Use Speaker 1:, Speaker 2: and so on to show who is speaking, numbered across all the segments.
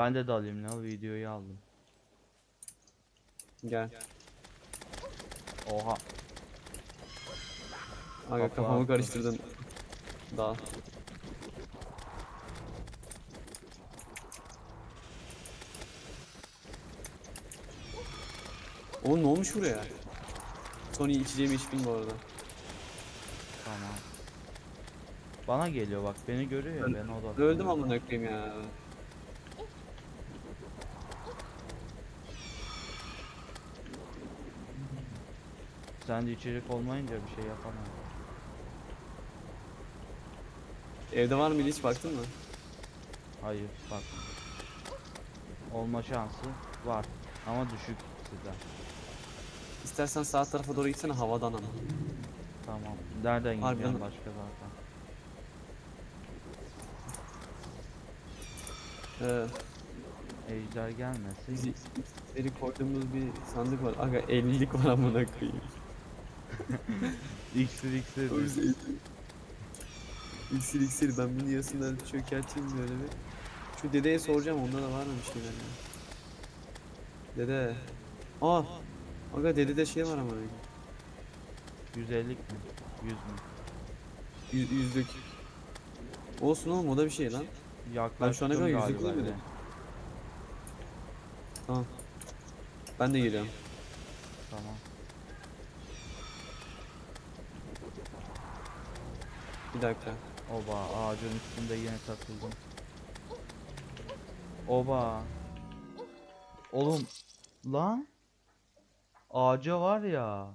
Speaker 1: Ben de dalayım ne o videoyu aldım.
Speaker 2: Gel.
Speaker 1: Oha.
Speaker 2: Aga
Speaker 1: Kafa
Speaker 2: kafamı karıştırdın. Daha. Oğlum ne olmuş buraya? Sony içeceğimi içtim bu arada.
Speaker 1: Tamam. Bana geliyor bak beni görüyor ya ben o da.
Speaker 2: Öldüm amına koyayım ya.
Speaker 1: Sen de içecek olmayınca bir şey yapamam.
Speaker 2: Evde var mıydı hiç baktın mı?
Speaker 1: Hayır bak. Olma şansı var ama düşük sizden.
Speaker 2: İstersen sağ tarafa doğru gitsene havadan ama.
Speaker 1: Tamam. Nereden
Speaker 2: Harbiden-
Speaker 1: gideceğim başka zaten.
Speaker 2: Ee,
Speaker 1: Ejder gelmesin.
Speaker 2: biz iksiri koyduğumuz bir sandık var. Aga 50'lik var amına koyayım.
Speaker 1: İksir iksir.
Speaker 2: O yüzden İksir iksir ben bunu yarısından çökerteyim böyle bir. Şu dedeye soracağım onda da var mı bir şeyler ya. Dede. Aa. Aga dedede şey var ama.
Speaker 1: 150 mi? 100 mü?
Speaker 2: Yüz, yüzlük. Olsun oğlum o da bir şey lan.
Speaker 1: Yaklaştım
Speaker 2: şu ana kadar yüzlük koymadım.
Speaker 1: ya.
Speaker 2: Tamam. Ben de geliyorum.
Speaker 1: Tamam.
Speaker 2: Bir dakika.
Speaker 1: Oba ağacın üstünde yine takıldım. Oba. Oğlum lan. Ağaca var ya.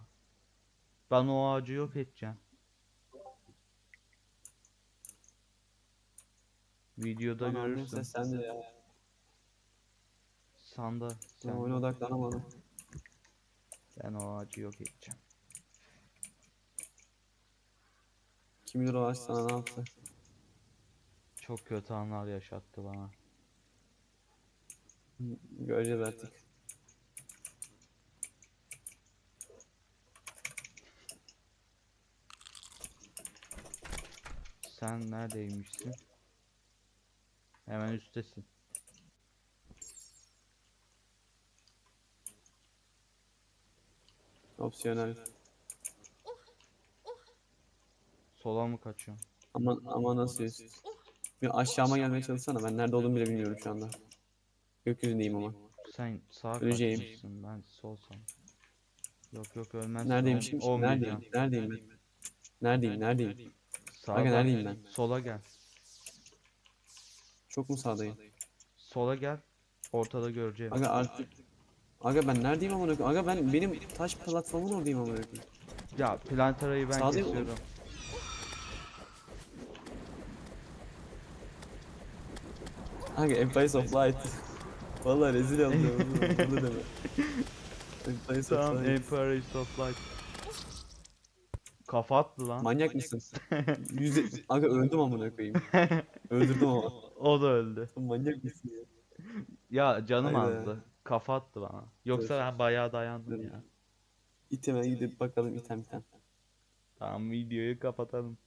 Speaker 1: Ben o ağacı yok edeceğim. Videoda görürsün.
Speaker 2: sen de ya.
Speaker 1: Sanda. Sen
Speaker 2: oyuna odaklanamadım.
Speaker 1: ben o ağacı yok edeceğim.
Speaker 2: Kim bilir o ağaç sana ne yaptı.
Speaker 1: Çok kötü anlar yaşattı bana.
Speaker 2: Göreceğiz artık.
Speaker 1: Sen neredeymişsin? Hemen üsttesin.
Speaker 2: Opsiyonel.
Speaker 1: Sola mı kaçıyorsun?
Speaker 2: Ama ama nasıl üst? Bir aşağıma gelmeye çalışsana. Ben nerede olduğumu bile bilmiyorum şu anda. Gökyüzündeyim ama.
Speaker 1: Sen sağa
Speaker 2: Öleceğim.
Speaker 1: kaçmışsın. Ben sol san. Yok yok ölmezsin.
Speaker 2: Neredeymişim?
Speaker 1: On
Speaker 2: Neredeyim? Neredeyim ben? Neredeyim? Neredeyim?
Speaker 1: Sağa
Speaker 2: Aga,
Speaker 1: bak,
Speaker 2: neredeyim ben?
Speaker 1: Sola gel.
Speaker 2: Çok mu sağdayım?
Speaker 1: Sola gel. Ortada göreceğim.
Speaker 2: Aga artık. Aga ben neredeyim amına koyayım? Aga ben benim taş platformun oradayım amına koyayım.
Speaker 1: Ya plantarayı ben
Speaker 2: Sağdayım
Speaker 1: kesiyorum.
Speaker 2: Aga Empires of Light. Vallahi rezil oldum. Bunu deme. Empires of
Speaker 1: Tamam
Speaker 2: Light.
Speaker 1: Empire of Light. Kafa attı lan.
Speaker 2: Manyak mısın? Yüzde... Aga öldüm amına koyayım. Öldürdüm ama.
Speaker 1: O da öldü.
Speaker 2: Manyak mısın ya?
Speaker 1: Ya canım
Speaker 2: Hayda.
Speaker 1: azdı. Kafa attı bana. Yoksa
Speaker 2: Dur.
Speaker 1: ben bayağı dayandım
Speaker 2: Dur.
Speaker 1: ya.
Speaker 2: İtem'e gidip bakalım item item.
Speaker 1: Tamam videoyu kapatalım.